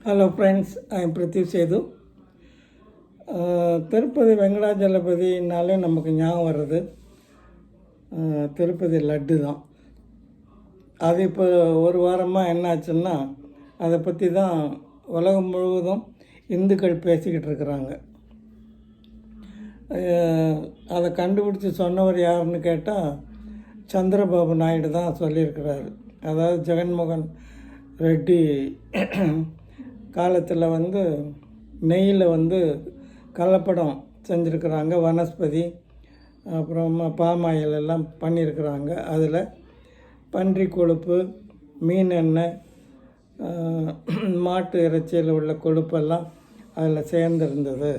Hello friends I am Prithiv Sethu Tirupati வெங்கடாஜலபதினாலே நமக்கு ஞாபகம் வர்றது திருப்பதி லட்டு தான் அது இப்போ ஒரு வாரமாக என்ன ஆச்சுன்னா அதை பற்றி தான் உலகம் முழுவதும் இந்துக்கள் பேசிக்கிட்டு இருக்கிறாங்க அதை கண்டுபிடிச்சி சொன்னவர் யாருன்னு கேட்டால் சந்திரபாபு நாயுடு தான் சொல்லியிருக்கிறாரு அதாவது ஜெகன்மோகன் ரெட்டி காலத்தில் வந்து நெய்யில் வந்து கலப்படம் செஞ்சுருக்குறாங்க வனஸ்பதி அப்புறமா பாமாயில் எல்லாம் பண்ணியிருக்கிறாங்க அதில் பன்றி கொழுப்பு மீன் எண்ணெய் மாட்டு இறைச்சியில் உள்ள கொழுப்பெல்லாம் அதில் சேர்ந்துருந்தது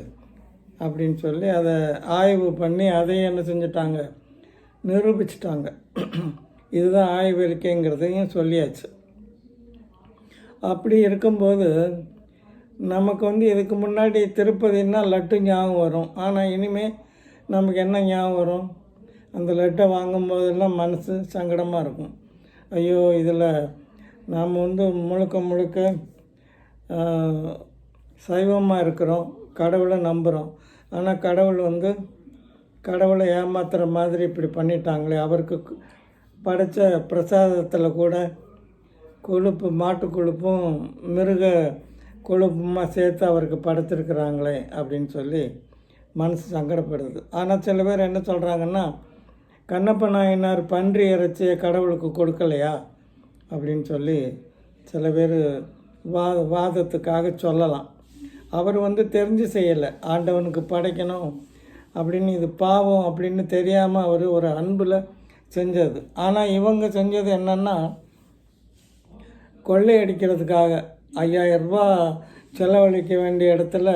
அப்படின்னு சொல்லி அதை ஆய்வு பண்ணி அதையும் என்ன செஞ்சிட்டாங்க? நிரூபிச்சிட்டாங்க. இதுதான் ஆய்வு இருக்கேங்கிறதையும் சொல்லியாச்சு. அப்படி இருக்கும்போது நமக்கு வந்து இதுக்கு முன்னாடி திருப்பதின்னா லட்டு ஞாபகம் வரும். ஆனால் இனிமேல் நமக்கு என்ன ஞாபகம் வரும்? அந்த லட்டை வாங்கும்போதெல்லாம் மனசு சங்கடமாக இருக்கும். ஐயோ இதில் நாம் வந்து முழுக்க முழுக்க சைவமாக இருக்கிறோம் கடவுளை நம்புகிறோம் ஆனால் கடவுள் வந்து கடவுளை ஏமாத்துகிற மாதிரி இப்படி பண்ணிட்டாங்களே. அவருக்கு படைத்த படைச்ச பிரசாதத்தில் கூட கொழுப்பு மாட்டு கொழுப்பும் மிருக கொழுப்புமாக சேர்த்து அவருக்கு படைத்திருக்கிறாங்களே அப்படின்னு சொல்லி மனசு சங்கடப்படுது. ஆனால் சில பேர் என்ன சொல்கிறாங்கன்னா கண்ணப்ப நாயனார் பன்றி இறைச்சியை கடவுளுக்கு கொடுக்கலையா? அப்படின்னு சொல்லி சில பேர் வா வாதத்துக்காக சொல்லலாம். அவர் வந்து தெரிஞ்சு செய்யலை. ஆண்டவனுக்கு படைக்கணும் அப்படின்னு இது பாவம் அப்படின்னு தெரியாமல் அவர் ஒரு அன்பில் செஞ்சது. ஆனால் இவங்க செஞ்சது என்னென்னா கொள்ளையடிக்கிறதுக்காக ஐயாயிரம் ரூபா செலவழிக்க வேண்டிய இடத்துல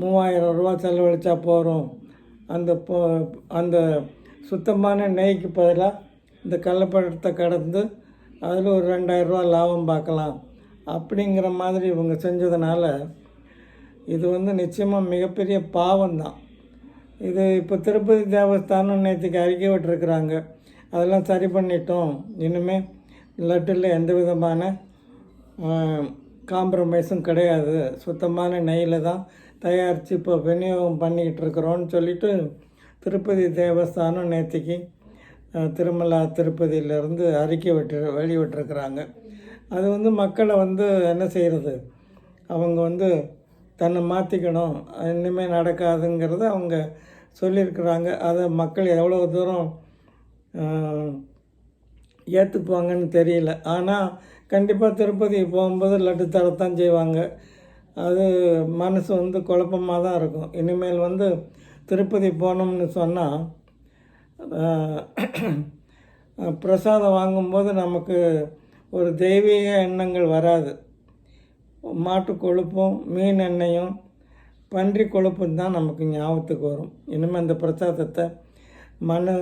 மூவாயிரம் ரூபா செலவழித்தா போகிறோம் அந்த அந்த சுத்தமான நெய்க்கு பதிலாக இந்த கள்ளப்பழத்தை கடந்து அதில் ஒரு ரெண்டாயிரம் ரூபா லாபம் பார்க்கலாம். அப்படிங்கிற மாதிரி இவங்க செஞ்சதுனால இது வந்து நிச்சயமாக மிகப்பெரிய பாவம்தான். இது இப்போ திருப்பதி தேவஸ்தானம் நேற்றுக்கு அறிக்கை விட்டுருக்குறாங்க. அதெல்லாம் சரி பண்ணிட்டோம். இனிமேல் லட்டில் எந்த விதமான காம்ப்ரமைஸும் கிடையாது. சுத்தமான நெய்யில் தான் தயாரித்து இப்போ விநியோகம் பண்ணிக்கிட்டு இருக்கிறோன்னு சொல்லிட்டு திருப்பதி தேவஸ்தானம் நேற்றுக்கு திருமலா திருப்பதியிலேருந்து அறிக்கை விட்டு வெளிவிட்டிருக்கிறாங்க அது வந்து மக்களை வந்து என்ன செய்கிறது அவங்க வந்து தன்னை மாற்றிக்கணும் இனிமேல் நடக்காதுங்கிறத அவங்க சொல்லியிருக்கிறாங்க. அதை மக்கள் எவ்வளோ தூரம் ஏற்றுப்பாங்கன்னு தெரியல. ஆனால் கண்டிப்பாக திருப்பதி போகும்போது லட்டு தரத்தான் செய்வாங்க. அது மனசு வந்து குழப்பமாக தான் இருக்கும். இனிமேல் வந்து திருப்பதி போனோம்னு சொன்னால் பிரசாதம் வாங்கும்போது நமக்கு ஒரு தெய்வீக எண்ணங்கள் வராது. மாட்டு கொழுப்பும் மீன் எண்ணெயும் பன்றி கொழுப்பும் தான் நமக்கு ஞாபகத்துக்கு வரும். இனிமேல் அந்த பிரசாதத்தை மன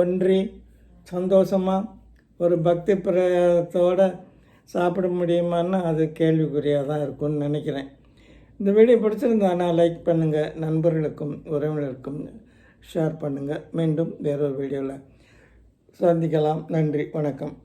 ஒன்றி சந்தோஷமாக ஒரு பக்தி பிரயத்தோட சாப்பிட முடியுமான்னு அது கேள்விக்குறியாக தான் இருக்கும்னு நினைக்கிறேன். இந்த வீடியோ பிடிச்சிருந்தானா லைக் பண்ணுங்கள் நண்பர்களுக்கும் உறவினருக்கும் ஷேர் பண்ணுங்கள் மீண்டும் வேறொரு வீடியோவில் சந்திக்கலாம். நன்றி வணக்கம்.